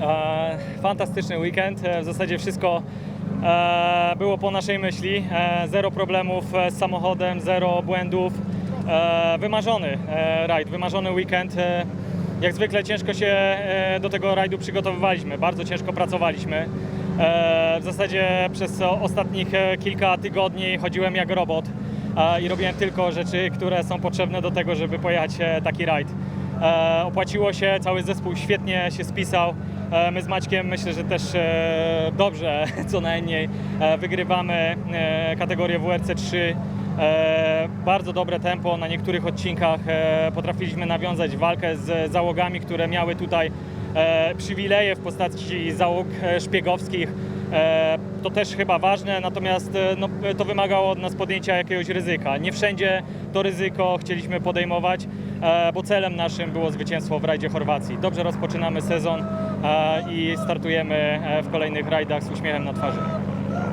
E, Fantastyczny weekend. E, W zasadzie wszystko e, było po naszej myśli. Zero problemów z samochodem, zero błędów. Wymarzony rajd, wymarzony weekend. Jak zwykle ciężko się do tego rajdu przygotowywaliśmy, bardzo ciężko pracowaliśmy. W zasadzie przez ostatnich kilka tygodni chodziłem jak robot i robiłem tylko rzeczy, które są potrzebne do tego, żeby pojechać taki rajd. Opłaciło się, cały zespół świetnie się spisał. E, my z Maćkiem myślę, że też e, dobrze, co najmniej, e, wygrywamy kategorię WRC 3. E, bardzo dobre tempo na niektórych odcinkach. Potrafiliśmy nawiązać walkę z załogami, które miały tutaj przywileje w postaci załóg szpiegowskich. To też chyba ważne, natomiast no, to wymagało od nas podjęcia jakiegoś ryzyka. Nie wszędzie to ryzyko chcieliśmy podejmować, bo celem naszym było zwycięstwo w rajdzie Chorwacji. Dobrze rozpoczynamy sezon i startujemy e, w kolejnych rajdach z uśmiechem na twarzy.